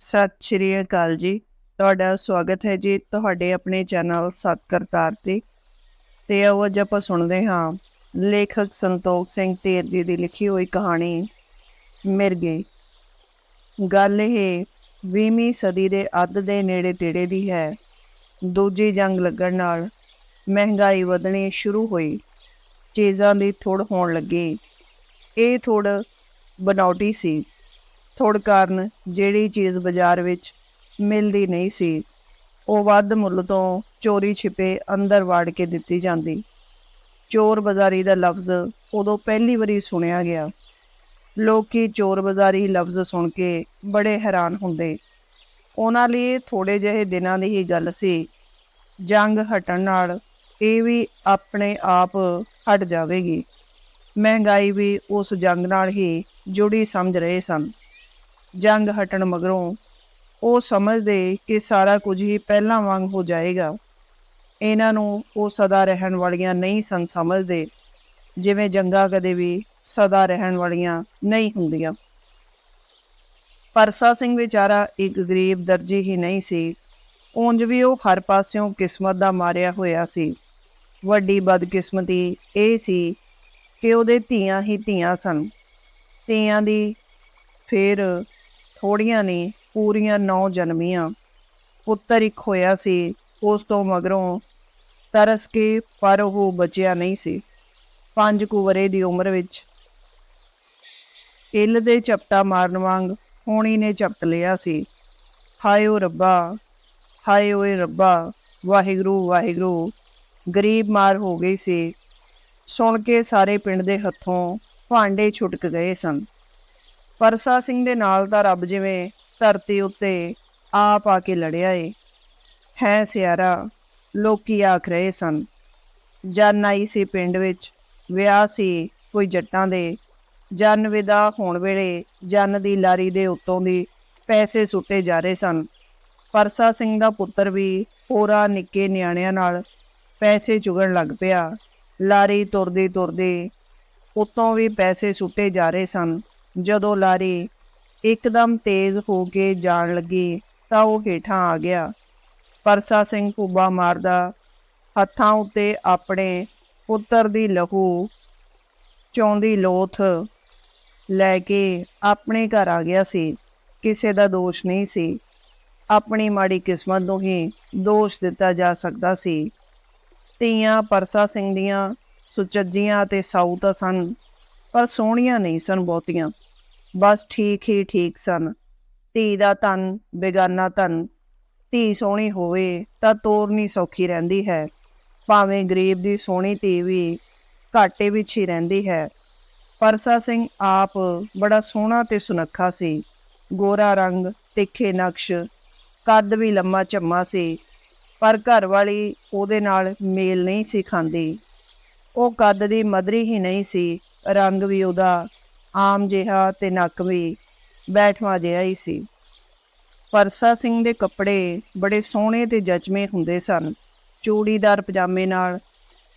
ਸਤਿ ਸ਼੍ਰੀ ਅਕਾਲ ਜੀ। ਤੁਹਾਡਾ ਸਵਾਗਤ ਹੈ ਜੀ ਤੁਹਾਡੇ ਆਪਣੇ ਚੈਨਲ ਸਤ ਕਰਤਾਰ ਤੇ। ਤੇ ਆਓ ਅੱਜ ਆਪਾਂ ਸੁਣਦੇ ਹਾਂ ਲੇਖਕ ਸੰਤੋਖ ਸਿੰਘ ਤੇਰ ਜੀ ਦੀ ਲਿਖੀ ਹੋਈ ਕਹਾਣੀ ਮਿਰਗੇ ਗੱਲ ਇਹ 20ਵੀਂ ਸਦੀ ਦੇ ਅੱਧ ਦੇ ਨੇੜੇ ਤੇੜੇ ਦੀ ਹੈ। ਦੂਜੀ ਜੰਗ ਲੱਗਣ ਨਾਲ ਮਹਿੰਗਾਈ ਵਧਣੀ ਸ਼ੁਰੂ ਹੋਈ। ਚੀਜ਼ਾਂ ਦੀ ਥੋੜ ਹੋਣ ਲੱਗੀ। ਇਹ ਥੋੜ ਬਨੌਟੀ ਸੀ। ਥੋੜ ਕਾਰਨ ਜਿਹੜੀ ਚੀਜ਼ ਬਾਜ਼ਾਰ ਵਿੱਚ ਮਿਲਦੀ ਨਹੀਂ ਸੀ। ਉਹ ਵੱਧ ਮੁੱਲ ਤੋਂ ਚੋਰੀ ਛਿਪੇ ਅੰਦਰ ਵਾੜ ਕੇ ਦਿੱਤੀ ਜਾਂਦੀ। ਚੋਰ ਬਾਜ਼ਾਰੀ ਦਾ ਲਫ਼ਜ਼ ਉਦੋਂ ਪਹਿਲੀ ਵਾਰੀ ਸੁਣਿਆ ਗਿਆ। ਲੋਕੀ ਚੋਰ ਬਾਜ਼ਾਰੀ ਲਫ਼ਜ਼ ਸੁਣ ਕੇ ਬੜੇ ਹੈਰਾਨ ਹੁੰਦੇ। ਉਹਨਾਂ ਲਈ ਥੋੜੇ ਜਿਹੇ ਦਿਨਾਂ ਦੀ ਹੀ ਗੱਲ ਸੀ। ਜੰਗ ਹਟਣ ਨਾਲ ਇਹ ਵੀ ਆਪਣੇ ਆਪ ਹਟ ਜਾਵੇਗੀ। ਮਹਿੰਗਾਈ ਵੀ ਉਸ ਜੰਗ ਨਾਲ ਹੀ ਜੁੜੀ ਸਮਝ ਰਹੇ ਸਨ। ਜੰਗ ਹਟਣ ਮਗਰੋਂ ਉਹ ਸਮਝਦੇ ਕਿ ਸਾਰਾ ਕੁਝ ਹੀ ਪਹਿਲਾਂ ਵਾਂਗ ਹੋ ਜਾਏਗਾ। ਇਹਨਾਂ ਨੂੰ ਉਹ ਸਦਾ ਰਹਿਣ ਵਾਲੀਆਂ ਨਹੀਂ ਸਨ ਸਮਝਦੇ, ਜਿਵੇਂ ਜੰਗਾਂ ਕਦੇ ਵੀ ਸਦਾ ਰਹਿਣ ਵਾਲੀਆਂ ਨਹੀਂ ਹੁੰਦੀਆਂ। ਪਰਸਾ ਸਿੰਘ ਵਿਚਾਰਾ ਇੱਕ ਗਰੀਬ ਦਰਜੀ ਹੀ ਨਹੀਂ ਸੀ। ਉਂਝ ਵੀ ਉਹ ਹਰ ਪਾਸਿਓਂ ਕਿਸਮਤ ਦਾ ਮਾਰਿਆ ਹੋਇਆ ਸੀ। ਵੱਡੀ ਬਦਕਿਸਮਤੀ ਇਹ ਸੀ ਕਿ ਉਹਦੇ ਧੀਆਂ ਹੀ ਧੀਆਂ ਸਨ। ਧੀਆਂ ਦੀ ਫੇਰ ਥੋੜੀਆਂ ਨੇ, ਪੂਰੀਆਂ ਨੌ ਜਨਮੀਆਂ। ਪੁੱਤਰ ਇੱਕ ਹੋਇਆ ਸੀ, ਉਸ ਤੋਂ ਮਗਰੋਂ ਤਰਸ ਕੇ, ਪਰ ਉਹ ਬਚਿਆ ਨਹੀਂ ਸੀ। ਪੰਜ ਕੁਵਰੇ ਦੀ ਉਮਰ ਵਿੱਚ ਇੱਲ ਦੇ ਚਪਟਾ ਮਾਰਨ ਵਾਂਗ ਹੋਣੀ ਨੇ ਚਪਟ ਲਿਆ ਸੀ। ਹਾਏ ਓ ਰੱਬਾ, ਹਾਏ ਓਏ ਰੱਬਾ, ਵਾਹਿਗੁਰੂ ਵਾਹਿਗੁਰੂ, ਗਰੀਬ ਮਾਰ ਹੋ ਗਈ ਸੀ। ਸੁਣ ਕੇ ਸਾਰੇ ਪਿੰਡ ਦੇ ਹੱਥੋਂ ਭਾਂਡੇ ਛੁਟਕ ਗਏ ਸਨ। ਪਰਸਾ ਸਿੰਘ ਦੇ ਨਾਲ ਤਾਂ ਰੱਬ ਜਿਵੇਂ ਧਰਤੀ ਉੱਤੇ ਆਪ ਆ ਕੇ ਲੜਿਆ ਏ। ਹੈ ਸਿਆਰਾ, ਲੋਕੀ ਆਖ ਰਹੇ ਸਨ, ਜਨ ਆਈ ਸੀ ਪਿੰਡ ਵਿੱਚ, ਵਿਆਹ ਸੀ ਕੋਈ ਜੱਟਾਂ ਦੇ। ਜਨ ਵਿਦਾ ਹੋਣ ਵੇਲੇ ਜਨ ਦੀ ਲਾਰੀ ਦੇ ਉੱਤੋਂ ਦੀ ਪੈਸੇ ਸੁੱਟੇ ਜਾ ਰਹੇ ਸਨ। ਪਰਸਾ ਸਿੰਘ ਦਾ ਪੁੱਤਰ ਵੀ ਹੋਰਾ ਨਿੱਕੇ ਨਿਆਣਿਆਂ ਨਾਲ ਪੈਸੇ ਚੁਗਣ ਲੱਗ ਪਿਆ। ਲਾਰੀ ਤੁਰਦੀ ਤੁਰਦੀ ਉੱਤੋਂ ਵੀ ਪੈਸੇ ਸੁੱਟੇ ਜਾ ਰਹੇ ਸਨ। ਜਦੋਂ ਲਾਰੀ ਇੱਕਦਮ ਤੇਜ਼ ਹੋ ਕੇ ਜਾਣ ਲੱਗੀ ਤਾਂ ਉਹ ਹੇਠਾਂ ਆ ਗਿਆ। ਪਰਸਾ ਸਿੰਘ ਕੁੱਬਾ ਮਾਰਦਾ ਹੱਥਾਂ ਉੱਤੇ ਆਪਣੇ ਪੁੱਤਰ ਦੀ ਲਹੂ ਚੌਂਦੀ ਲੋਥ ਲੈ ਕੇ ਆਪਣੇ ਘਰ ਆ ਗਿਆ ਸੀ। ਕਿਸੇ ਦਾ ਦੋਸ਼ ਨਹੀਂ ਸੀ। ਆਪਣੀ ਮਾੜੀ ਕਿਸਮਤ ਨੂੰ ਹੀ ਦੋਸ਼ ਦਿੱਤਾ ਜਾ ਸਕਦਾ ਸੀ। ਧੀਆਂ ਪਰਸਾ ਸਿੰਘ ਦੀਆਂ ਸੁਚੱਜੀਆਂ ਤੇ ਸਾਊ ਤਾਂ ਸਨ, ਪਰ ਸੋਹਣੀਆਂ ਨਹੀਂ ਸਨ ਬਹੁਤੀਆਂ। ਬਸ ਠੀਕ ਹੀ ਠੀਕ ਸਨ। ਧੀ ਦਾ ਤਨ ਬੇਗਾਨਾ ਤਨ ਧੀ ਸੋਹਣੀ ਹੋਵੇ ਤਾਂ ਤੋਰਨੀ ਸੌਖੀ ਰਹਿੰਦੀ ਹੈ। ਭਾਵੇਂ ਗਰੀਬ ਦੀ ਸੋਹਣੀ ਧੀ ਵੀ ਘਾਟੇ ਵਿੱਚ ਹੀ ਰਹਿੰਦੀ ਹੈ। ਪਰਸਾ ਸਿੰਘ ਆਪ ਬੜਾ ਸੋਹਣਾ ਤੇ ਸੁਨੱਖਾ ਸੀ। ਗੋਰਾ ਰੰਗ, ਤਿੱਖੇ ਨਕਸ਼, ਕੱਦ ਵੀ ਲੰਮਾ ਝੰਮਾ ਸੀ, ਪਰ ਘਰ ਵਾਲੀ ਉਹਦੇ ਨਾਲ ਮੇਲ ਨਹੀਂ ਸੀ ਖਾਂਦੀ। ਉਹ ਕੱਦ ਦੀ ਮਦਰੀ ਹੀ ਨਹੀਂ ਸੀ, ਰੰਗ ਵੀ ਉਹਦਾ ਆਮ ਜਿਹਾ ਤੇ ਨੱਕ ਵੀ ਬੈਠਵਾ ਜਿਹਾ ਹੀ ਸੀ। ਪਰਸਾ ਸਿੰਘ ਦੇ ਕੱਪੜੇ ਬੜੇ ਸੋਹਣੇ ਤੇ ਜਚਮੇ ਹੁੰਦੇ ਸਨ। ਚੂੜੀਦਾਰ ਪਜਾਮੇ ਨਾਲ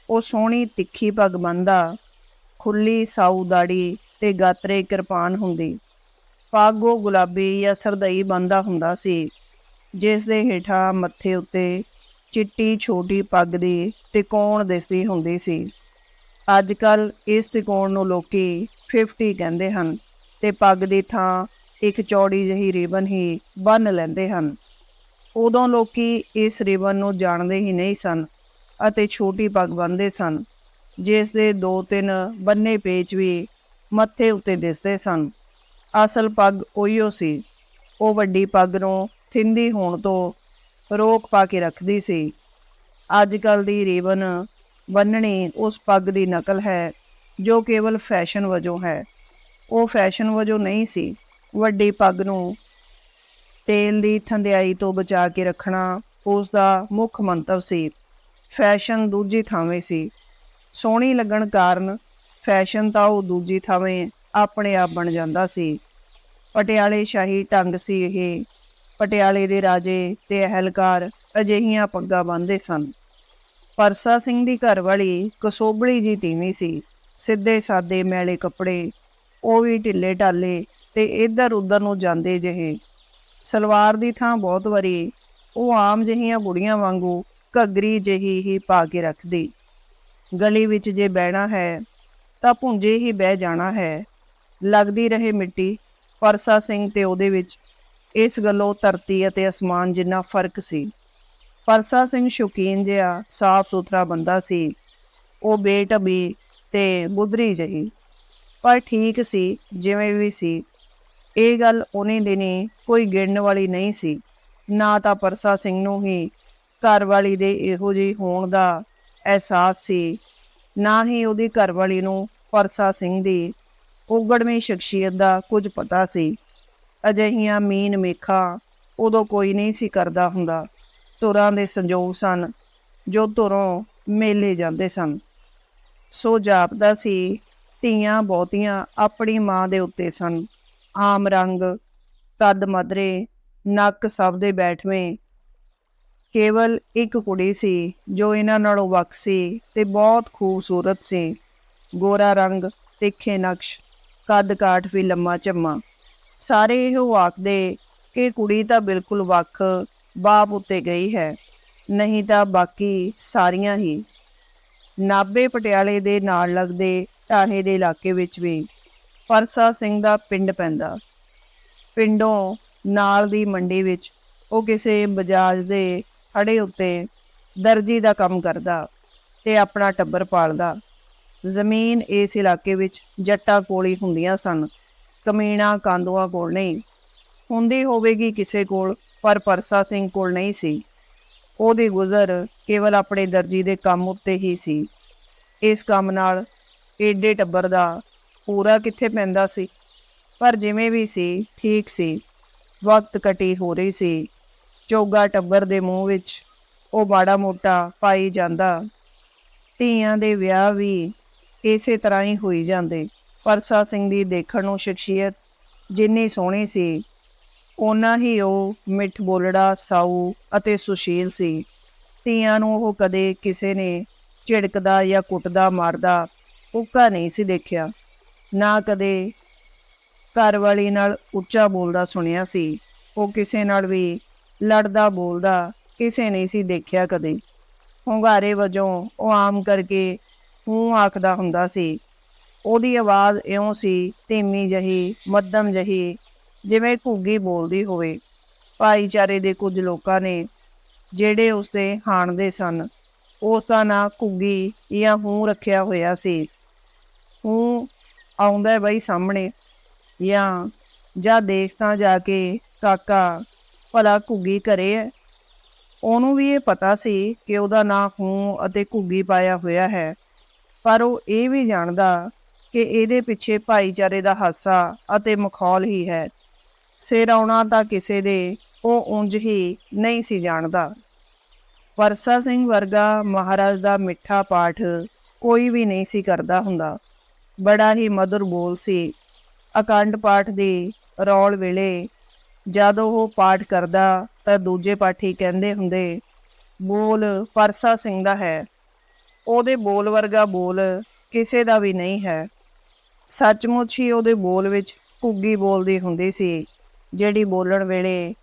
ਉਹ ਸੋਹਣੀ ਤਿੱਖੀ ਪੱਗ ਬੰਨਦਾ ਖੁੱਲੀ ਸਾਊ ਦਾੜੀ ਤੇ ਗਾਤਰੇ ਕਿਰਪਾਨ ਹੁੰਦੀ। ਪੱਗ ਉਹ ਗੁਲਾਬੀ ਜਾਂ ਸਰਦਈ ਬੰਦਾ ਹੁੰਦਾ ਸੀ, ਜਿਸ ਦੇ ਹੇਠਾਂ ਮੱਥੇ ਉੱਤੇ ਚਿੱਟੀ ਛੋਟੀ ਪੱਗ ਦੀ ਤਿਕੋਣ ਦਿਸਦੀ ਹੁੰਦੀ ਸੀ। ਅੱਜ ਕੱਲ ਇਸ ਤਿਕੋਣ ਨੂੰ ਲੋਕੀ 50 ਕਹਿੰਦੇ ਹਨ ਤੇ ਪੱਗ ਦੀ ਥਾਂ ਇੱਕ ਚੌੜੀ ਜਿਹੀ ਰਿਬਨ ਹੀ ਬੰਨ ਲੈਂਦੇ ਹਨ। ਉਦੋਂ ਲੋਕੀ ਇਸ ਰਿਬਨ ਨੂੰ ਜਾਣਦੇ ਹੀ ਨਹੀਂ ਸਨ ਅਤੇ ਛੋਟੀ ਪੱਗ ਬੰਨਦੇ ਸਨ, ਜਿਸ ਦੇ ਦੋ ਤਿੰਨ ਬੰਨੇ ਪੇਚ ਵੀ ਮੱਥੇ ਉੱਤੇ ਦਿਸਦੇ ਸਨ। ਅਸਲ ਪੱਗ ਉਹੀਓ ਸੀ। ਉਹ ਵੱਡੀ ਪੱਗ ਨੂੰ ਥਿੰਦੀ ਹੋਣ ਤੋਂ ਰੋਕ ਪਾ ਕੇ ਰੱਖਦੀ ਸੀ। ਅੱਜ ਕੱਲ ਦੀ ਰਿਬਨ ਬੰਨਣੀ ਉਸ ਪੱਗ ਦੀ ਨਕਲ ਹੈ ਜੋ ਕੇਵਲ ਫੈਸ਼ਨ ਵਜੋਂ ਹੈ, ਉਹ ਫੈਸ਼ਨ ਵਜੋਂ ਨਹੀਂ ਸੀ। ਵੱਡੀ ਪੱਗ ਨੂੰ ਤੇਲ ਦੀ ਥੰਦਿਆਈ ਤੋਂ ਬਚਾ ਕੇ ਰੱਖਣਾ ਉਸ ਦਾ ਮੁੱਖ ਮੰਤਵ ਸੀ। ਫੈਸ਼ਨ ਦੂਜੀ ਥਾਵੇਂ ਸੀ। ਸੋਹਣੀ ਲੱਗਣ ਕਾਰਨ ਫੈਸ਼ਨ ਤਾਂ ਉਹ ਦੂਜੀ ਥਾਵੇਂ ਆਪਣੇ ਆਪ ਬਣ ਜਾਂਦਾ ਸੀ। ਪਟਿਆਲੇ ਸ਼ਾਹੀ ਢੰਗ ਸੀ ਇਹ। ਪਟਿਆਲੇ ਦੇ ਰਾਜੇ ਤੇ ਅਹਲਕਾਰ ਅਜਿਹੀਆਂ ਪੱਗਾਂ ਬੰਨ੍ਹਦੇ ਸਨ। ਪਰਸਾ ਸਿੰਘ ਦੀ ਘਰਵਾਲੀ ਕਸੋਬੜੀ ਜੀ ਤੀਵੀਂ ਸੀ। ਸਿੱਧੇ ਸਾਦੇ ਮੈਲੇ ਕੱਪੜੇ, ਉਹ ਵੀ ਢਿੱਲੇ ਢਾਲੇ ਤੇ ਇੱਧਰ ਉੱਧਰ ਨੂੰ ਜਾਂਦੇ ਜਿਹੇ। ਸਲਵਾਰ ਦੀ ਥਾਂ ਬਹੁਤ ਵਾਰੀ, ਉਹ ਆਮ ਜਿਹੀਆਂ ਗੁੜੀਆਂ ਵਾਂਗੂ ਘੱਗਰੀ ਜਿਹੀ ਹੀ ਪਾ ਕੇ ਰੱਖਦੀ। ਗਲੀ ਵਿੱਚ ਜੇ ਬਹਿਣਾ ਹੈ, ਤਾਂ ਭੁੰਜੇ ਹੀ ਬਹਿ ਜਾਣਾ ਹੈ। ਲੱਗਦੀ ਰਹੇ ਮਿੱਟੀ, ਪਰਸਾ ਸਿੰਘ ਤੇ ਉਹਦੇ ਵਿੱਚ। ਇਸ ਗੱਲੋਂ ਧਰਤੀ ਅਤੇ ਅਸਮਾਨ ਜਿੰਨਾ ਫ਼ਰਕ ਸੀ। ਪਰਸਾ ਸਿੰਘ ਸ਼ੌਕੀਨ ਜਿਹਾ ਸਾਫ਼ ਸੁਥਰਾ ਬੰਦਾ ਸੀ। ਉਹ ਬੇਟਬੀ ਤੇ ਬੁੱਧਰੀ ਜਹੀ ਪਰ ਠੀਕ ਸੀ, ਜਿਵੇਂ ਵੀ ਸੀ। ਇਹ ਗੱਲ ਉਹਨੇ ਦਿਨੀ ਕੋਈ ਗਿਣਨ ਵਾਲੀ ਨਹੀਂ ਸੀ। ਨਾ ਤਾਂ ਪਰਸਾ ਸਿੰਘ ਨੂੰ ਹੀ ਘਰਵਾਲੀ ਦੇ ਇਹੋ ਜਿਹੀ ਹੋਣ ਦਾ ਅਹਿਸਾਸ ਸੀ। ਨਾ ਹੀ ਉਹਦੀ ਘਰਵਾਲੀ ਨੂੰ ਪਰਸਾ ਸਿੰਘ ਦੀ ਉਗੜਵੀਂ ਸ਼ਖਸੀਅਤ ਦਾ ਕੁਝ ਪਤਾ ਸੀ। ਅਜਿਹੀਆਂ ਮੀਨ ਮੇਖਾ ਉਦੋਂ ਕੋਈ ਨਹੀਂ ਸੀ ਕਰਦਾ ਹੁੰਦਾ। ਤੁਰਾਂ ਦੇ ਸੰਜੋਗ ਸਨ, ਜੋ ਧੁਰੋਂ ਮੇਲੇ ਜਾਂਦੇ ਸਨ। ਸੋ ਜਾਪਦਾ ਸੀ, ਧੀਆਂ ਬਹੁਤੀਆਂ ਆਪਣੀ ਮਾਂ ਦੇ ਉੱਤੇ ਸਨ। ਆਮ ਰੰਗ ਕੱਦ ਮਦਰੇ, ਨੱਕ ਸਭ ਦੇ ਬੈਠਵੇਂ। ਕੇਵਲ ਇੱਕ ਕੁੜੀ ਸੀ, ਜੋ ਇਹਨਾਂ ਨਾਲੋਂ ਵੱਖ ਸੀ ਤੇ ਬਹੁਤ ਖੂਬਸੂਰਤ ਸੀ। ਗੋਰਾ ਰੰਗ, ਤਿੱਖੇ ਨਕਸ਼, ਕੱਦ ਕਾਠ ਵੀ ਲੰਮਾ ਚੰਮਾ। ਸਾਰੇ ਇਹੋ ਆਖਦੇ ਕਿ ਕੁੜੀ ਤਾਂ ਬਿਲਕੁਲ ਵੱਖ, ਬਾਪ ਉੱਤੇ ਗਈ ਹੈ। ਨਹੀਂ ਤਾਂ ਬਾਕੀ ਸਾਰੀਆਂ ਹੀ। ਨਾਬੇ ਪਟਿਆਲੇ ਦੇ ਨਾਲ ਲੱਗਦੇ ਢਾਹੇ ਦੇ ਇਲਾਕੇ ਵਿੱਚ ਵੀ ਪਰਸਾ ਸਿੰਘ ਦਾ ਪਿੰਡ ਪੈਂਦਾ। ਪਿੰਡੋਂ ਨਾਲ ਦੀ ਮੰਡੀ ਵਿੱਚ ਉਹ ਕਿਸੇ ਬਜਾਜ ਦੇ ਖੜੇ ਉੱਤੇ ਦਰਜੀ ਦਾ ਕੰਮ ਕਰਦਾ ਤੇ ਆਪਣਾ ਟੱਬਰ ਪਾਲਦਾ। ਜ਼ਮੀਨ ਇਸ ਇਲਾਕੇ ਵਿੱਚ ਜੱਟਾਂ ਕੋਲ ਹੀ ਹੁੰਦੀਆਂ ਸਨ, ਕਮੀਣਾ ਕਾਂਦੂਆਂ ਕੋਲ ਨਹੀਂ। ਹੁੰਦੀ ਹੋਵੇਗੀ ਕਿਸੇ ਕੋਲ, ਪਰ ਪਰਸਾ ਸਿੰਘ ਕੋਲ ਨਹੀਂ ਸੀ। ਉਹਦੀ ਗੁਜ਼ਰ ਕੇਵਲ ਆਪਣੇ ਦਰਜੀ ਦੇ ਕੰਮ ਉੱਤੇ ਹੀ ਸੀ। ਇਸ ਕੰਮ ਨਾਲ ਏਡੇ ਟੱਬਰ ਦਾ ਪੂਰਾ ਕਿੱਥੇ ਪੈਂਦਾ ਸੀ? ਪਰ ਜਿਵੇਂ ਵੀ ਸੀ, ਠੀਕ ਸੀ। ਵਕਤ ਕਟੀ ਹੋ ਰਹੀ ਸੀ। ਚੋਗਾ ਟੱਬਰ ਦੇ ਮੂੰਹ ਵਿੱਚ ਉਹ ਬਾੜਾ ਮੋਟਾ ਪਾਈ ਜਾਂਦਾ। ਧੀਆਂ ਦੇ ਵਿਆਹ ਵੀ ਇਸੇ ਤਰ੍ਹਾਂ ਹੀ ਹੋਈ ਜਾਂਦੇ। ਪਰਸਾ ਸਿੰਘ ਦੀ ਦੇਖਣ ਨੂੰ ਸ਼ਖਸੀਅਤ ਜਿੰਨੀ ਸੋਹਣੀ ਸੀ, ਓਨਾ ਹੀ ਉਹ ਮਿੱਠ ਬੋਲੜਾ, ਸਾਊ ਅਤੇ ਸੁਸ਼ੀਲ ਸੀ। ਧੀਆਂ ਨੂੰ ਉਹ ਕਦੇ ਕਿਸੇ ਨੇ ਝਿੜਕਦਾ ਜਾਂ ਕੁੱਟਦਾ, ਮਾਰਦਾ ਉੱਕਾ ਨਹੀਂ ਸੀ ਦੇਖਿਆ। ਨਾ ਕਦੇ ਘਰ ਵਾਲੀ ਨਾਲ ਉੱਚਾ ਬੋਲਦਾ ਸੁਣਿਆ ਸੀ। ਉਹ ਕਿਸੇ ਨਾਲ ਵੀ ਲੜਦਾ, ਬੋਲਦਾ ਕਿਸੇ ਨਹੀਂ ਸੀ ਦੇਖਿਆ ਕਦੇ। ਹੁੰਗਾਰੇ ਵਜੋਂ ਉਹ ਆਮ ਕਰਕੇ ਹੂੰ ਆਖਦਾ ਹੁੰਦਾ ਸੀ। ਉਹਦੀ ਆਵਾਜ਼ ਇਉਂ ਸੀ, ਧੀਮੀ ਜਹੀ, ਮੱਧਮ ਜਹੀ, ਜਿਵੇਂ ਘੁੱਗੀ ਬੋਲਦੀ ਹੋਵੇ। ਭਾਈਚਾਰੇ ਦੇ ਕੁਝ ਲੋਕਾਂ ਨੇ ਜਿਹੜੇ ਉਸਦੇ ਹਾਣਦੇ ਸਨ ਉਸ ਦਾ ਨਾਂ ਘੁੱਗੀ ਜਾਂ ਹੂੰ ਰੱਖਿਆ ਹੋਇਆ ਸੀ। ਹੂੰ, ਆਉਂਦਾ ਹੈ ਬਈ ਸਾਹਮਣੇ, ਜਾਂ, ਜਾ ਦੇਖਦਾ ਜਾ ਕੇ, ਕਾਕਾ, ਭਲਾ ਘੁੱਗੀ ਘਰੇ ਹੈ ਉਹਨੂੰ ਵੀ ਇਹ ਪਤਾ ਸੀ ਕਿ ਉਹਦਾ ਨਾਂ ਹੂੰ ਅਤੇ ਘੁੱਗੀ ਪਾਇਆ ਹੋਇਆ ਹੈ। ਪਰ ਉਹ ਇਹ ਵੀ ਜਾਣਦਾ ਕਿ ਇਹਦੇ ਪਿੱਛੇ ਭਾਈਚਾਰੇ ਦਾ ਹਾਸਾ ਅਤੇ ਮਖੌਲ ਹੀ ਹੈ। ਸਿਰ ਆਉਣਾ ਤਾਂ ਕਿਸੇ ਦੇ ਉਹ ਉਂਝ ਹੀ ਨਹੀਂ ਸੀ ਜਾਣਦਾ। ਪਰਸਾ ਸਿੰਘ ਵਰਗਾ ਮਹਾਰਾਜ ਦਾ ਮਿੱਠਾ ਪਾਠ ਕੋਈ ਵੀ ਨਹੀਂ ਸੀ ਕਰਦਾ ਹੁੰਦਾ। ਬੜਾ ਹੀ ਮధుਰ ਬੋਲ ਸੀ। ਅਕੰਡ ਪਾਠ ਦੀ ਰੌਲ ਵੇਲੇ ਜਦੋਂ ਉਹ ਪਾਠ ਕਰਦਾ ਤਾਂ ਦੂਜੇ ਪਾਠੀ ਕਹਿੰਦੇ ਹੁੰਦੇ, ਬੋਲ ਪਰਸਾ ਸਿੰਘ ਦਾ ਹੈ। ਉਹਦੇ ਬੋਲ ਵਰਗਾ ਬੋਲ ਕਿਸੇ ਦਾ ਵੀ ਨਹੀਂ ਹੈ। ਸੱਚਮੁੱਚ ਹੀ ਉਹਦੇ ਬੋਲ ਵਿੱਚ ਘੁੱਗੀ ਬੋਲਦੀ ਹੁੰਦੀ ਸੀ, ਜਿਹੜੀ ਬੋਲਣ ਵੇਲੇ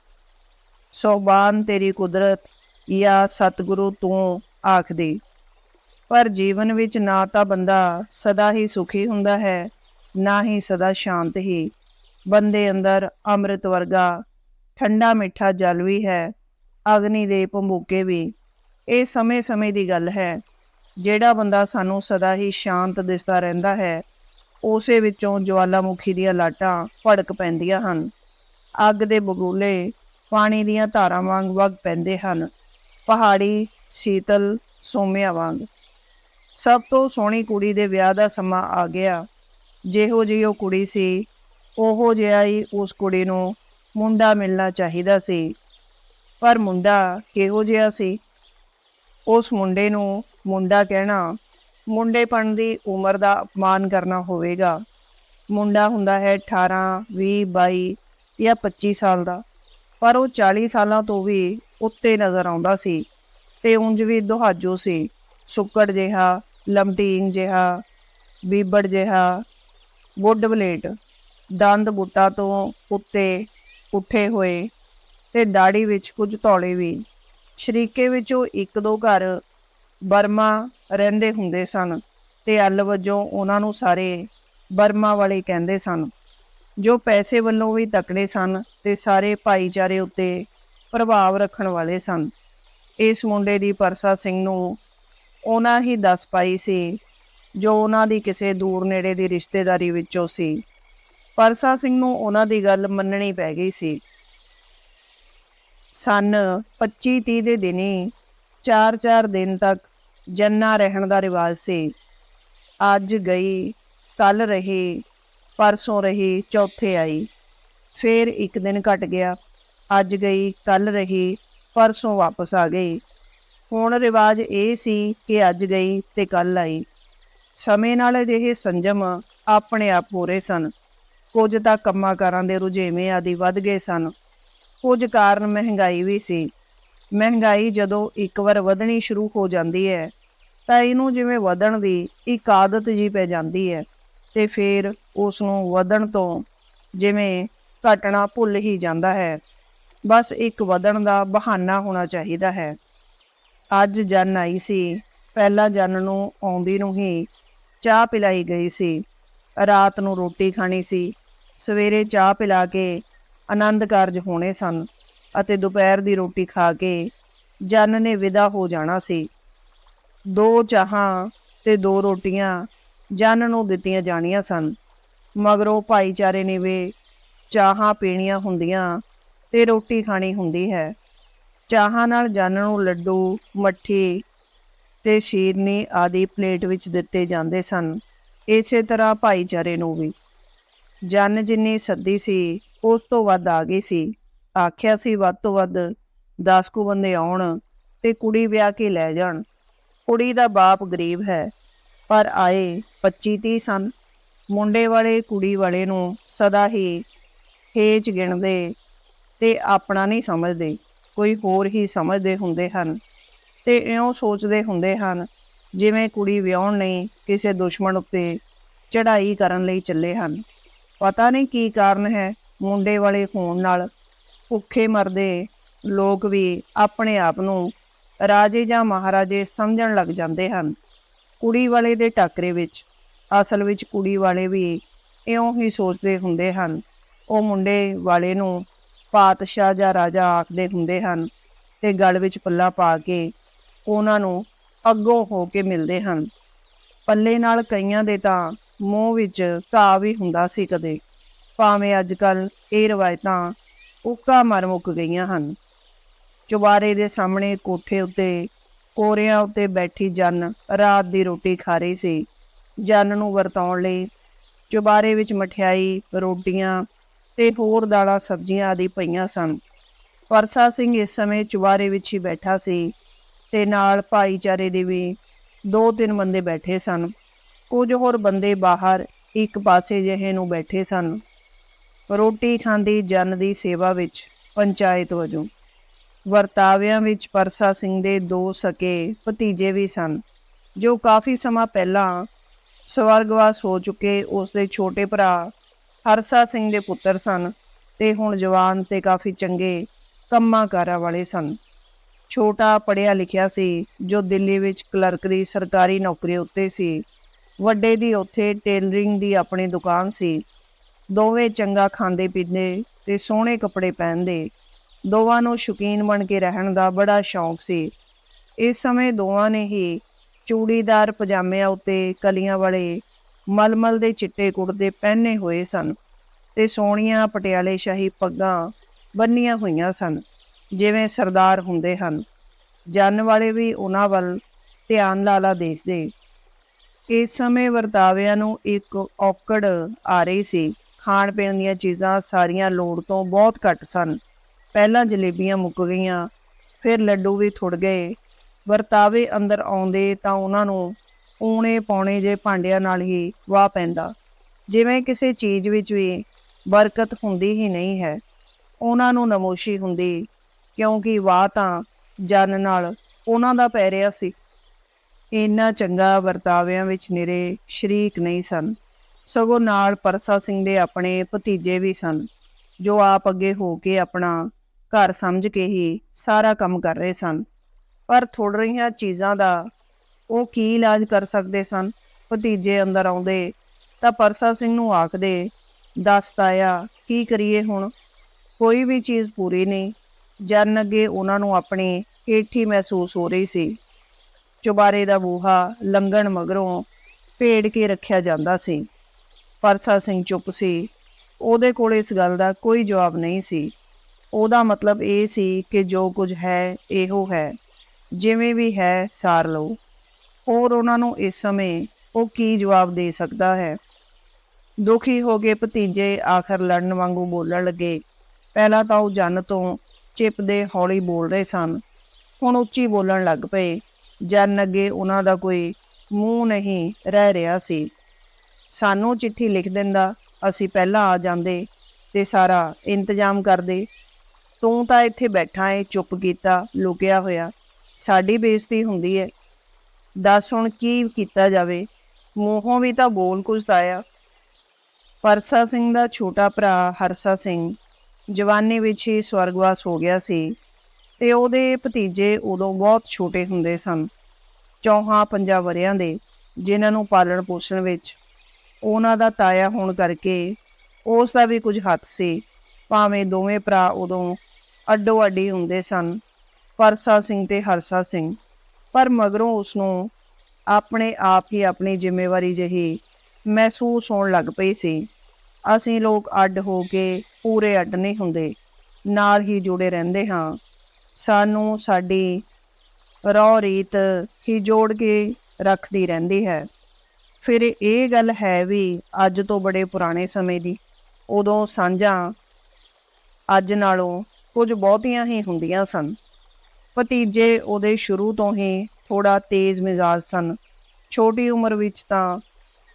ਸੋਬਾਨ ਤੇਰੀ ਕੁਦਰਤ ਜਾਂ ਸਤਿਗੁਰੂ ਤੂੰ ਆਖਦੀ। ਪਰ ਜੀਵਨ ਵਿੱਚ ਨਾ ਤਾਂ ਬੰਦਾ ਸਦਾ ਹੀ ਸੁਖੀ ਹੁੰਦਾ ਹੈ, ਨਾ ਹੀ ਸਦਾ ਸ਼ਾਂਤ ਹੀ। ਬੰਦੇ ਅੰਦਰ ਅੰਮ੍ਰਿਤ ਵਰਗਾ ਠੰਡਾ ਮਿੱਠਾ ਜਲ ਵੀ ਹੈ, ਅਗਨੀ ਦੇ ਭੰਬੂਕੇ ਵੀ। ਇਹ ਸਮੇਂ-ਸਮੇਂ ਦੀ ਗੱਲ ਹੈ, ਜਿਹੜਾ ਬੰਦਾ ਸਾਨੂੰ ਸਦਾ ਹੀ ਸ਼ਾਂਤ ਦਿਸਦਾ ਰਹਿੰਦਾ ਹੈ, ਉਸੇ ਵਿੱਚੋਂ ਜਵਾਲਾਮੁਖੀ ਦੀਆਂ ਲਾਟਾਂ ਭੜਕ ਪੈਂਦੀਆਂ ਹਨ। ਅੱਗ ਦੇ ਬਗੂਲੇ ਪਾਣੀ ਦੀਆਂ ਧਾਰਾਂ ਵਾਂਗ ਵਗ ਪੈਂਦੇ ਹਨ। ਪਹਾੜੀ, ਸ਼ੀਤਲ ਸੋਮਿਆਂ ਵਾਂਗ। ਸਭ ਤੋਂ ਸੋਹਣੀ ਕੁੜੀ ਦੇ ਵਿਆਹ ਦਾ ਸਮਾਂ ਆ ਗਿਆ। ਜਿਹੋ ਜਿਹੀ ਉਹ ਕੁੜੀ ਸੀ, ਉਹੋ ਜਿਹਾ ਹੀ ਉਸ ਕੁੜੀ ਨੂੰ ਮੁੰਡਾ ਮਿਲਣਾ ਚਾਹੀਦਾ ਸੀ। ਪਰ ਮੁੰਡਾ ਕਿਹੋ ਜਿਹਾ ਸੀ? ਉਸ ਮੁੰਡੇ ਨੂੰ ਮੁੰਡਾ ਕਹਿਣਾ, ਮੁੰਡੇਪਣ ਦੀ ਉਮਰ ਦਾ ਅਪਮਾਨ ਕਰਨਾ ਹੋਵੇਗਾ। ਮੁੰਡਾ ਹੁੰਦਾ ਹੈ 18 20 22 ਜਾਂ 25 ਸਾਲ ਦਾ। ਪਰ ਉਹ 40 ਸਾਲਾਂ ਤੋਂ ਵੀ ਉੱਤੇ ਨਜ਼ਰ ਆਉਂਦਾ ਸੀ ਤੇ ਉਂਝ ਵੀ ਦੁਹਾਜੋ ਸੀ। ਸੁੱਕੜ ਜਿਹਾ ਲੰਬਟੀਂਗ ਜਿਹਾ, ਬੀਬੜ ਜਿਹਾ, ਵੁੱਡ ਬਲੇਟ ਦੰਦ ਬੁੱਟਾ ਤੋਂ ਉੱਤੇ ਉੱਠੇ ਹੋਏ ਤੇ ਦਾੜੀ ਵਿੱਚ ਕੁਝ ਤੌਲੇ ਵੀ। ਸ਼ਰੀਕੇ ਵਿੱਚੋਂ ਇੱਕ ਦੋ ਘਰ ਬਰਮਾ ਰਹਿੰਦੇ ਹੁੰਦੇ ਸਨ ਤੇ ਅੱਲ ਵਜੋਂ ਉਹਨਾਂ ਨੂੰ ਸਾਰੇ ਬਰਮਾ ਵਾਲੇ ਕਹਿੰਦੇ ਸਨ। ਜੋ ਪੈਸੇ ਵੱਲੋਂ ਵੀ ਤਕੜੇ ਸਨ ਤੇ ਸਾਰੇ ਭਾਈਚਾਰੇ ਉੱਤੇ ਪ੍ਰਭਾਵ ਰੱਖਣ ਵਾਲੇ ਸਨ। ਇਸ ਮੁੰਡੇ ਦੀ ਪਰਸਾ ਸਿੰਘ ਨੂੰ ਉਹਨਾਂ ਹੀ ਦੱਸ ਪਾਈ ਸੀ, ਜੋ ਉਹਨਾਂ ਦੀ ਕਿਸੇ ਦੂਰ ਨੇੜੇ ਦੀ ਰਿਸ਼ਤੇਦਾਰੀ ਵਿੱਚੋਂ ਸੀ। ਪਰਸਾ ਸਿੰਘ ਨੂੰ ਉਹਨਾਂ ਦੀ ਗੱਲ ਮੰਨਣੀ ਪੈ ਗਈ ਸੀ। ਸਨ 25-30 ਦੇ ਦਿਨੀ 4-4 ਦਿਨ ਤੱਕ ਜੰਨਾ ਰਹਿਣ ਦਾ ਰਿਵਾਜ ਸੀ। ਅੱਜ ਗਈ ਕੱਲ ਰਹੀ ਪਰਸੋਂ ਰਹੀ, ਚੌਥੇ ਆਈ। ਫੇਰ ਇੱਕ ਦਿਨ ਘਟ ਗਿਆ। ਅੱਜ ਗਈ, ਕੱਲ ਰਹੀ, ਪਰਸੋਂ ਵਾਪਸ ਆ ਗਈ। ਹੁਣ ਰਿਵਾਜ ਇਹ ਸੀ ਕਿ ਅੱਜ ਗਈ ਤੇ ਕੱਲ ਆਈ। ਸਮੇਂ ਨਾਲ ਅਜਿਹੇ ਸੰਜਮ ਆਪਣੇ ਆਪ ਹੋ ਰਹੇ ਸਨ। ਕੁਝ ਤਾਂ ਕੰਮਾਂ-ਕਾਰਾਂ ਦੇ ਰੁਝੇਵੇਂ ਆਦਿ ਵੱਧ ਗਏ ਸਨ। ਕੁਝ ਕਾਰਨ ਮਹਿੰਗਾਈ ਵੀ ਸੀ। ਮਹਿੰਗਾਈ ਜਦੋਂ ਇੱਕ ਵਾਰ ਵਧਣੀ ਸ਼ੁਰੂ ਹੋ ਜਾਂਦੀ ਹੈ, ਤਾਂ ਇਹਨੂੰ ਜਿਵੇਂ ਵਧਣ ਦੀ ਇੱਕ ਆਦਤ ਜੀ ਪੈ ਜਾਂਦੀ ਹੈ। ਤੇ ਫਿਰ ਉਸ ਨੂੰ ਵਧਣ ਤੋਂ ਜਿਵੇਂ ਘਟਣਾ ਭੁੱਲ ਹੀ ਜਾਂਦਾ ਹੈ। ਬਸ ਇੱਕ ਵਧਣ ਦਾ ਬਹਾਨਾ ਹੋਣਾ ਚਾਹੀਦਾ ਹੈ। ਅੱਜ ਜਨ ਆਈ ਸੀ। ਪਹਿਲਾਂ ਜਨ ਨੂੰ ਆਉਂਦੀ ਨੂੰ ਹੀ ਚਾਹ ਪਿਲਾਈ ਗਈ ਸੀ। ਰਾਤ ਨੂੰ ਰੋਟੀ ਖਾਣੀ ਸੀ। ਸਵੇਰੇ ਚਾਹ ਪਿਲਾ ਕੇ ਆਨੰਦ ਕਾਰਜ ਹੋਣੇ ਸਨ ਅਤੇ ਦੁਪਹਿਰ ਦੀ ਰੋਟੀ ਖਾ ਕੇ ਜਨ ਨੇ ਵਿਦਾ ਹੋ ਜਾਣਾ ਸੀ। ਦੋ ਚਾਹਾਂ ਤੇ ਦੋ ਰੋਟੀਆਂ ਜਨ ਨੂੰ ਦਿੱਤੀਆਂ ਜਾਣੀਆਂ ਸਨ। ਮਗਰੋਂ ਭਾਈਚਾਰੇ ਨੇ ਵੀ ਚਾਹਾਂ ਪੀਣੀਆਂ ਹੁੰਦੀਆਂ ਤੇ ਰੋਟੀ ਖਾਣੀ ਹੁੰਦੀ ਹੈ। ਚਾਹਾਂ ਨਾਲ ਜਨ ਨੂੰ ਲੱਡੂ, ਮੱਠੀ ਤੇ ਸ਼ੀਰਨੀ ਆਦਿ ਪਲੇਟ ਵਿੱਚ ਦਿੱਤੇ ਜਾਂਦੇ ਸਨ। ਇਸੇ ਤਰ੍ਹਾਂ ਭਾਈਚਾਰੇ ਨੂੰ ਵੀ। ਜਨ ਜਿੰਨੀ ਸੱਦੀ ਸੀ, ਉਸ ਤੋਂ ਵੱਧ ਆ ਗਈ ਸੀ। ਆਖਿਆ ਸੀ, ਵੱਧ ਤੋਂ ਵੱਧ 10 ਕੁ ਬੰਦੇ ਆਉਣ ਤੇ ਕੁੜੀ ਵਿਆਹ ਕੇ ਲੈ ਜਾਣ। ਕੁੜੀ ਦਾ ਬਾਪ ਗਰੀਬ ਹੈ, ਪਰ ਆਏ 25 30 ਸਨ। ਮੁੰਡੇ ਵਾਲੇ ਕੁੜੀ ਵਾਲੇ ਨੂੰ ਸਦਾ ਹੀ ਹੇਜ ਗਿਣਦੇ ਤੇ ਆਪਣਾ ਨਹੀਂ ਸਮਝਦੇ। ਕੋਈ ਹੋਰ ਹੀ ਸਮਝਦੇ ਹੁੰਦੇ ਹਨ ਤੇ ਇਉਂ ਸੋਚਦੇ ਹੁੰਦੇ ਹਨ, ਜਿਵੇਂ ਕੁੜੀ ਵਿਆਹਣ ਲਈ ਕਿਸੇ ਦੁਸ਼ਮਣ ਉੱਤੇ ਚੜ੍ਹਾਈ ਕਰਨ ਲਈ ਚੱਲੇ ਹਨ। ਪਤਾ ਨਹੀਂ ਕੀ ਕਾਰਨ ਹੈ ਮੁੰਡੇ ਵਾਲੇ ਹੋਣ ਨਾਲ ਭੁੱਖੇ ਮਰਦੇ ਲੋਕ ਵੀ ਆਪਣੇ ਆਪ ਨੂੰ ਰਾਜੇ ਜਾਂ ਮਹਾਰਾਜੇ ਸਮਝਣ ਲੱਗ ਜਾਂਦੇ ਹਨ। ਕੁੜੀ ਵਾਲੇ ਦੇ ਟੱਕਰੇ ਵਿੱਚ ਅਸਲ ਵਿੱਚ ਕੁੜੀ ਵਾਲੇ ਵੀ ਇਉਂ ਹੀ ਸੋਚਦੇ ਹੁੰਦੇ ਹਨ। ਉਹ ਮੁੰਡੇ ਵਾਲੇ ਨੂੰ ਪਾਤਸ਼ਾਹ ਜਾਂ ਰਾਜਾ ਆਖਦੇ ਹੁੰਦੇ ਹਨ ਤੇ ਗਲ ਵਿੱਚ ਪੱਲਾ ਪਾ ਕੇ ਉਹਨਾਂ ਨੂੰ ਅੱਗੋਂ ਹੋ ਕੇ ਮਿਲਦੇ ਹਨ। ਪੱਲੇ ਨਾਲ ਕਈਆਂ ਦੇ ਤਾਂ ਮੂੰਹ ਵਿੱਚ ਘਾਹ ਵੀ ਹੁੰਦਾ ਸੀ ਕਦੇ। ਭਾਵੇਂ ਅੱਜ ਕੱਲ ਇਹ ਰਵਾਇਤਾਂ ਉੱਕਾ ਮਰ ਮੁੱਕ ਗਈਆਂ ਹਨ। ਚੁਬਾਰੇ ਦੇ ਸਾਹਮਣੇ ਕੋਠੇ ਉੱਤੇ, ਕੋਰਿਆਂ ਉੱਤੇ ਬੈਠੀ ਜਨ ਰਾਤ ਦੀ ਰੋਟੀ ਖਾ ਰਹੀ ਸੀ। ਜਨ ਨੂੰ ਵਰਤਾਉਣ ਲਈ ਚੁਬਾਰੇ ਵਿੱਚ ਮਠਿਆਈ, ਰੋਟੀਆਂ ਤੇ ਹੋਰ ਦਾਲਾਂ ਸਬਜ਼ੀਆਂ ਆਦਿ ਪਈਆਂ ਸਨ। ਵਰਸਾ ਸਿੰਘ ਇਸ ਸਮੇਂ ਚੁਬਾਰੇ ਵਿੱਚ ਹੀ ਬੈਠਾ ਸੀ ਤੇ ਨਾਲ ਭਾਈਚਾਰੇ ਦੇ ਵੀ ਦੋ ਤਿੰਨ ਬੰਦੇ ਬੈਠੇ ਸਨ। ਕੁਝ ਹੋਰ ਬੰਦੇ ਬਾਹਰ ਇੱਕ ਪਾਸੇ ਜਿਹੇ ਨੂੰ ਬੈਠੇ ਸਨ। ਰੋਟੀ ਖਾਂਦੀ ਜਨ ਦੀ ਸੇਵਾ ਵਿੱਚ ਪੰਚਾਇਤ ਵਜੋਂ ਵਰਤਾਵਿਆਂ ਵਿੱਚ ਪਰਸਾ ਸਿੰਘ ਦੇ ਦੋ ਸਕੇ ਭਤੀਜੇ ਵੀ ਸਨ, ਜੋ ਕਾਫੀ ਸਮਾਂ ਪਹਿਲਾਂ ਸਵਰਗਵਾਸ ਹੋ ਚੁੱਕੇ ਉਸ ਦੇ ਛੋਟੇ ਭਰਾ ਹਰਸਾ ਸਿੰਘ ਦੇ ਪੁੱਤਰ ਸਨ ਤੇ ਹੁਣ ਜਵਾਨ ਤੇ ਕਾਫੀ ਚੰਗੇ ਕੰਮਾਂ ਕਾਰਾਂ ਵਾਲੇ ਸਨ। ਛੋਟਾ ਪੜਿਆ ਲਿਖਿਆ ਸੀ, ਜੋ ਦਿੱਲੀ ਵਿੱਚ ਕਲਰਕ ਦੀ ਸਰਕਾਰੀ ਨੌਕਰੀ ਉੱਤੇ ਸੀ। ਵੱਡੇ ਦੀ ਉੱਥੇ ਟੇਲਰਿੰਗ ਦੀ ਆਪਣੀ ਦੁਕਾਨ ਸੀ। ਦੋਵੇਂ ਚੰਗਾ ਖਾਂਦੇ ਪੀਂਦੇ ਤੇ ਸੋਹਣੇ ਕੱਪੜੇ ਪਹਿਨਦੇ। ਦੋਵਾਂ ਨੂੰ ਸ਼ੌਕੀਨ ਬਣ ਕੇ ਰਹਿਣ ਦਾ ਬੜਾ ਸ਼ੌਂਕ ਸੀ। ਇਸ ਸਮੇਂ ਦੋਵਾਂ ਨੇ ਹੀ ਚੂੜੀਦਾਰ ਪਜਾਮਿਆਂ ਉੱਤੇ ਕਲੀਆਂ ਵਾਲੇ ਮਲਮਲ ਦੇ ਚਿੱਟੇ ਕੁੜਤੇ ਪਹਿਨੇ ਹੋਏ ਸਨ ਤੇ ਸੋਹਣੀਆਂ ਪਟਿਆਲੇ ਸ਼ਾਹੀ ਪੱਗਾਂ ਬੰਨੀਆਂ ਹੋਈਆਂ ਸਨ, ਜਿਵੇਂ ਸਰਦਾਰ ਹੁੰਦੇ ਹਨ। ਜਨ ਵਾਲੇ ਵੀ ਉਹਨਾਂ ਵੱਲ ਧਿਆਨ ਲਾਲਾ ਦੇਖਦੇ। ਇਸ ਸਮੇਂ ਵਰਤਾਵਿਆਂ ਨੂੰ ਇੱਕ ਔਕੜ ਆ ਰਹੀ ਸੀ। ਖਾਣ ਪੀਣ ਦੀਆਂ ਚੀਜ਼ਾਂ ਸਾਰੀਆਂ ਲੋੜ ਤੋਂ ਬਹੁਤ ਘੱਟ ਸਨ। ਪਹਿਲਾਂ ਜਲੇਬੀਆਂ ਮੁੱਕ ਗਈਆਂ, ਫਿਰ ਲੱਡੂ ਵੀ ਥੁੜ ਗਏ ਵਰਤਾਵੇ ਅੰਦਰ ਆਉਂਦੇ ਤਾਂ ਉਹਨਾਂ ਨੂੰ ਊਣੇ ਪੌਣੇ ਜੇ ਭਾਂਡਿਆਂ ਨਾਲ ਹੀ ਵਾਹ ਪੈਂਦਾ। ਜਿਵੇਂ ਕਿਸੇ ਚੀਜ਼ ਵਿੱਚ ਵੀ ਬਰਕਤ ਹੁੰਦੀ ਹੀ ਨਹੀਂ ਹੈ, ਉਹਨਾਂ ਨੂੰ ਨਮੋਸ਼ੀ ਹੁੰਦੀ, ਕਿਉਂਕਿ ਵਾਹ ਤਾਂ ਜਨ ਨਾਲ ਉਹਨਾਂ ਦਾ ਪੈ ਰਿਹਾ ਸੀ। ਇੰਨਾ ਚੰਗਾ ਵਰਤਾਵਿਆਂ ਵਿੱਚ ਨਿਰੇ ਸ਼ਰੀਕ ਨਹੀਂ ਸਨ। ਸਗੋਂ ਨਾਲ ਪਰਸਾ ਸਿੰਘ ਦੇ ਆਪਣੇ ਭਤੀਜੇ ਵੀ ਸਨ, ਜੋ ਆਪ ਅੱਗੇ ਹੋ ਕੇ ਆਪਣਾ ਘਰ ਸਮਝ ਕੇ ਹੀ ਸਾਰਾ ਕੰਮ ਕਰ ਰਹੇ ਸਨ। ਪਰ ਥੋੜ ਰਹੀਆਂ ਚੀਜ਼ਾਂ ਦਾ ਉਹ ਕੀ ਇਲਾਜ ਕਰ ਸਕਦੇ ਸਨ? ਭਤੀਜੇ ਅੰਦਰ ਆਉਂਦੇ ਤਾਂ ਪਰਸਾ ਸਿੰਘ ਨੂੰ ਆਖਦੇ, ਦੱਸ ਤਾਇਆ, ਕੀ ਕਰੀਏ ਹੁਣ? ਕੋਈ ਵੀ ਚੀਜ਼ ਪੂਰੀ ਨਹੀਂ। ਜਨ ਅੱਗੇ ਉਹਨਾਂ ਨੂੰ ਆਪਣੀ ਹੇਠੀ ਮਹਿਸੂਸ ਹੋ ਰਹੀ ਸੀ। ਚੁਬਾਰੇ ਦਾ ਬੂਹਾ ਲੰਗਣ ਮਗਰੋਂ ਭੇੜ ਕੇ ਰੱਖਿਆ ਜਾਂਦਾ ਸੀ। ਪਰਸਾ ਸਿੰਘ ਚੁੱਪ ਸੀ। ਉਹਦੇ ਕੋਲ ਇਸ ਗੱਲ ਦਾ ਕੋਈ ਜਵਾਬ ਨਹੀਂ ਸੀ। ਉਹਦਾ ਮਤਲਬ ਇਹ ਸੀ ਕਿ ਜੋ ਕੁਝ ਹੈ, ਇਹੋ ਹੈ। ਜਿਵੇਂ ਵੀ ਹੈ, ਸਾਰ ਲਓ। ਹੋਰ ਉਹਨਾਂ ਨੂੰ ਇਸ ਸਮੇਂ ਉਹ ਕੀ ਜਵਾਬ ਦੇ ਸਕਦਾ ਹੈ? ਦੁਖੀ ਹੋ ਕੇ ਭਤੀਜੇ ਆਖਰ ਲੜਨ ਵਾਂਗੂ ਬੋਲਣ ਲੱਗੇ। ਪਹਿਲਾਂ ਤਾਂ ਉਹ ਜਨ ਤੋਂ ਚਿਪਦੇ ਹੌਲੀ ਬੋਲ ਰਹੇ ਸਨ। ਹੁਣ ਉੱਚੀ ਬੋਲਣ ਲੱਗ ਪਏ। ਜਨ ਅੱਗੇ ਉਹਨਾਂ ਦਾ ਕੋਈ ਮੂੰਹ ਨਹੀਂ ਰਹਿ ਰਿਹਾ ਸੀ। ਸਾਨੂੰ ਚਿੱਠੀ ਲਿਖ ਦਿੰਦਾ, ਅਸੀਂ ਪਹਿਲਾਂ ਆ ਜਾਂਦੇ ਤੇ ਸਾਰਾ ਇੰਤਜ਼ਾਮ ਕਰਦੇ। ਤੂੰ ਤਾਂ ਇੱਥੇ ਬੈਠਾ ਏ, ਚੁੱਪ ਕੀਤਾ, ਲੁਕਿਆ ਹੋਇਆ। ਸਾਡੀ ਬੇਇੱਜ਼ਤੀ ਹੁੰਦੀ ਹੈ। ਦੱਸ ਹੁਣ ਕੀ ਕੀਤਾ ਜਾਵੇ? ਮੂੰਹੋਂ ਵੀ ਤਾਂ ਬੋਲ ਕੁਝ ਤਾਇਆ ਪਰਸਾ ਸਿੰਘ ਦਾ ਛੋਟਾ ਭਰਾ ਹਰਸਾ ਸਿੰਘ ਜਵਾਨੀ ਵਿੱਚ ਹੀ ਸਵਰਗਵਾਸ ਹੋ ਗਿਆ ਸੀ ਤੇ ਉਹਦੇ ਭਤੀਜੇ ਉਦੋਂ ਬਹੁਤ ਛੋਟੇ ਹੁੰਦੇ ਸਨ। ਚੌਹਾਂ ਪੰਜਾਂ ਵਰਿਆਂ ਦੇ ਜਿਨ੍ਹਾਂ ਨੂੰ ਪਾਲਣ ਪੋਸ਼ਣ ਵਿੱਚ ਉਹਨਾਂ ਦਾ ਤਾਇਆ ਹੋਣ ਕਰਕੇ ਉਸ ਦਾ ਵੀ ਕੁਝ ਹੱਥ ਸੀ। ਭਾਵੇਂ ਦੋਵੇਂ ਭਰਾ ਉਦੋਂ ਅੱਡੋ ਅੱਡੀ ਹੁੰਦੇ ਸਨ ਪਰਸਾ ਸਿੰਘ ਤੇ ਹਰਸਾ ਸਿੰਘ। ਪਰ ਮਗਰੋਂ ਉਸ ਨੂੰ ਆਪਣੇ ਆਪ ਹੀ ਆਪਣੀ ਜ਼ਿੰਮੇਵਾਰੀ ਜਹੀ ਮਹਿਸੂਸ ਹੋਣ ਲੱਗ ਪਈ ਸੀ। ਅਸੀਂ ਲੋਕ ਅੱਡ ਹੋ ਕੇ ਪੂਰੇ ਅੱਡ ਨਹੀਂ ਹੁੰਦੇ, ਨਾਲ ਹੀ ਜੁੜੇ ਰਹਿੰਦੇ ਹਾਂ। ਸਾਨੂੰ ਸਾਡੀ ਰੌ ਰੀਤ ਹੀ ਜੋੜ ਕੇ ਰੱਖਦੀ ਰਹਿੰਦੀ ਹੈ। ਫਿਰ ਇਹ ਗੱਲ ਹੈ ਵੀ ਅੱਜ ਤੋਂ ਬੜੇ ਪੁਰਾਣੇ ਸਮੇਂ ਦੀ। ਉਦੋਂ ਸਾਂਝਾਂ ਅੱਜ ਨਾਲੋਂ ਕੁਝ ਬਹੁਤੀਆਂ ਹੀ ਹੁੰਦੀਆਂ ਸਨ। ਭਤੀਜੇ ਉਹਦੇ ਸ਼ੁਰੂ ਤੋਂ ਹੀ ਥੋੜਾ ਤੇਜ਼ ਮਿਜ਼ਾਜ ਸਨ। ਛੋਟੀ ਉਮਰ ਵਿੱਚ ਤਾਂ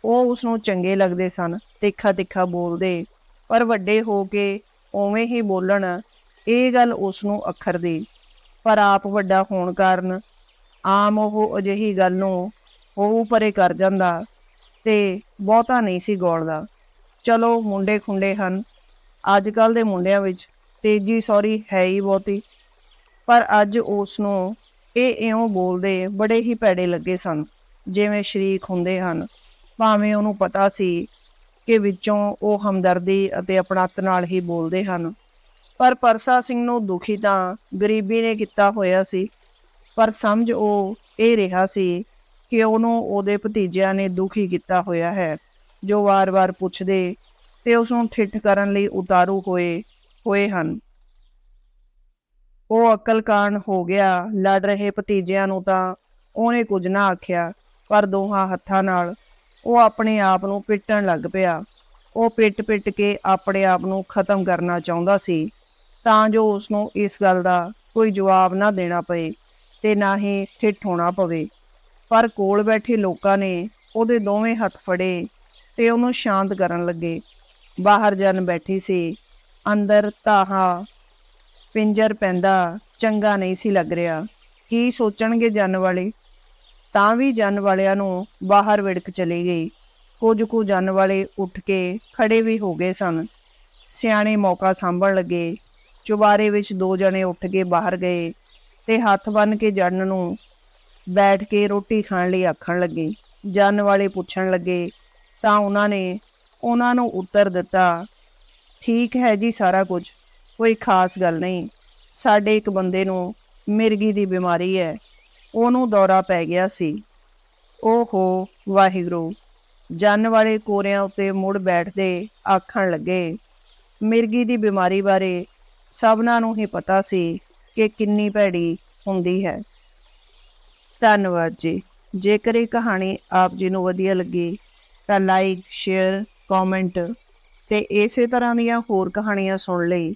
ਉਹ ਉਸ ਨੂੰ ਚੰਗੇ ਲੱਗਦੇ ਸਨ, ਤਿੱਖਾ ਤਿੱਖਾ ਬੋਲਦੇ, ਪਰ ਵੱਡੇ ਹੋ ਕੇ ਉਵੇਂ ਹੀ ਬੋਲਣ, ਇਹ ਗੱਲ ਉਸ ਨੂੰ ਅੱਖਰਦੀ ਪਰ ਆਪ ਵੱਡਾ ਹੋਣ ਕਾਰਨ ਆਮ ਉਹ ਅਜਿਹੀ ਗੱਲ ਨੂੰ ਉਹ ਪਰੇ ਕਰ ਜਾਂਦਾ ਤੇ ਬਹੁਤਾ ਨਹੀਂ ਸੀ ਗੋਲਦਾ ਚਲੋ ਮੁੰਡੇ ਖੁੰਡੇ ਹਨ। ਅੱਜ ਕੱਲ ਦੇ ਮੁੰਡਿਆਂ ਵਿੱਚ ਤੇਜੀ ਸੌਰੀ ਹੈ ਹੀ ਬਹੁਤੀ। ਪਰ ਅੱਜ ਉਸ ਨੂੰ ਇਹ ਇਉਂ ਬੋਲਦੇ ਬੜੇ ਹੀ ਭੈੜੇ ਲੱਗੇ ਸਨ, ਜਿਵੇਂ ਸ਼ਰੀਕ ਹੁੰਦੇ ਹਨ। ਭਾਵੇਂ ਉਹਨੂੰ ਪਤਾ ਸੀ ਕਿ ਵਿੱਚੋਂ ਉਹ ਹਮਦਰਦੀ ਅਤੇ ਆਪਣਤ ਨਾਲ ਹੀ ਬੋਲਦੇ ਹਨ। ਪਰ ਪਰਸਾ ਸਿੰਘ ਨੂੰ ਦੁਖੀ ਤਾਂ ਗਰੀਬੀ ਨੇ ਕੀਤਾ ਹੋਇਆ ਸੀ, ਪਰ ਸਮਝ ਉਹ ਇਹ ਰਿਹਾ ਸੀ ਕਿ ਉਹਨੂੰ ਉਹਦੇ ਭਤੀਜਿਆਂ ਨੇ ਦੁਖੀ ਕੀਤਾ ਹੋਇਆ ਹੈ, ਜੋ ਵਾਰ-ਵਾਰ ਪੁੱਛਦੇ ਤੇ ਉਸ ਨੂੰ ਠਿੱਠ ਕਰਨ ਲਈ ਉਤਾਰੂ ਹੋਏ ਹੋਏ ਹਨ। ਉਹ ਅਕਲਕਾਨ ਹੋ ਗਿਆ। ਲੜ ਰਹੇ ਭਤੀਜਿਆਂ ਨੂੰ ਤਾਂ ਉਹਨੇ ਕੁਝ ਨਾ ਆਖਿਆ, ਪਰ ਦੋਹਾਂ ਹੱਥਾਂ ਨਾਲ ਉਹ ਆਪਣੇ ਆਪ ਨੂੰ ਪਿੱਟਣ ਲੱਗ ਪਿਆ। ਉਹ ਪਿੱਟ-ਪਿੱਟ ਕੇ ਆਪਣੇ ਆਪ ਨੂੰ ਖਤਮ ਕਰਨਾ ਚਾਹੁੰਦਾ ਸੀ, ਤਾਂ ਜੋ ਉਸ ਨੂੰ ਇਸ ਗੱਲ ਦਾ ਕੋਈ ਜਵਾਬ ਨਾ ਦੇਣਾ ਪਏ ਤੇ ਨਾ ਹੀ ਠਿੱਠ ਹੋਣਾ ਪਵੇ। ਪਰ ਕੋਲ ਬੈਠੇ ਲੋਕਾਂ ਨੇ ਉਹਦੇ ਦੋਵੇਂ ਹੱਥ ਫੜੇ ਤੇ ਉਹਨੂੰ ਸ਼ਾਂਤ ਕਰਨ ਲੱਗੇ। ਬਾਹਰ ਜਨ ਬੈਠੀ ਸੀ, ਅੰਦਰ ਤਾਹਾ ਪਿੰਜਰ ਪੈਂਦਾ, ਚੰਗਾ ਨਹੀਂ ਸੀ ਲੱਗ ਰਿਹਾ। ਕੀ ਸੋਚਣਗੇ ਜਨ ਵਾਲੇ? ਤਾਂ ਵੀ ਜਨ ਵਾਲਿਆਂ ਨੂੰ ਬਾਹਰ ਵਿੜਕ ਚਲੀ ਗਈ। ਕੁਝ ਕੁ ਜਨ ਵਾਲੇ ਉੱਠ ਕੇ ਖੜੇ ਵੀ ਹੋ ਗਏ ਸਨ। ਸਿਆਣੇ ਮੌਕਾ ਸੰਭਣ ਲੱਗੇ। ਚੁਬਾਰੇ ਵਿੱਚ ਦੋ ਜਣੇ ਉੱਠ ਕੇ ਬਾਹਰ ਗਏ ਤੇ ਹੱਥ ਬੰਨ ਕੇ ਜਨ ਨੂੰ ਬੈਠ ਕੇ ਰੋਟੀ ਖਾਣ ਲਈ ਆਖਣ ਲੱਗੇ। ਜਨ ਵਾਲੇ ਪੁੱਛਣ ਲੱਗੇ, ਤਾਂ ਉਹਨਾਂ ਨੇ, ਉਹਨਾਂ ਨੂੰ ਉੱਤਰ ਦਿੱਤਾ, ਠੀਕ ਹੈ ਜੀ ਸਾਰਾ ਕੁਝ। ਕੋਈ ਖਾਸ ਗੱਲ ਨਹੀਂ। ਸਾਡੇ ਇੱਕ ਬੰਦੇ ਨੂੰ ਮਿਰਗੀ ਦੀ ਬਿਮਾਰੀ ਹੈ। ਉਹਨੂੰ ਦੌਰਾ ਪੈ ਗਿਆ ਸੀ। ਓਹੋ, ਵਾਹਿਗੁਰੂ। ਜਨ ਵਾਲੇ ਕੋਰਿਆਂ ਉੱਤੇ ਮੁੜ ਬੈਠਦੇ ਆਖਣ ਲੱਗੇ, ਮਿਰਗੀ ਦੀ ਬਿਮਾਰੀ ਬਾਰੇ ਸਭਨਾਂ ਨੂੰ ਹੀ ਪਤਾ ਸੀ ਕਿ ਕਿੰਨੀ ਭੈੜੀ ਹੁੰਦੀ ਹੈ। ਧੰਨਵਾਦ ਜੀ। ਜੇਕਰ ਇਹ ਕਹਾਣੀ ਆਪ ਜੀ ਨੂੰ ਵਧੀਆ ਲੱਗੀ, ਤਾਂ ਲਾਈਕ ਸ਼ੇਅਰ ਕਮੈਂਟ ਤੇ ਇਸੇ ਤਰ੍ਹਾਂ ਦੀਆਂ ਹੋਰ ਕਹਾਣੀਆਂ ਸੁਣ ਲਈ।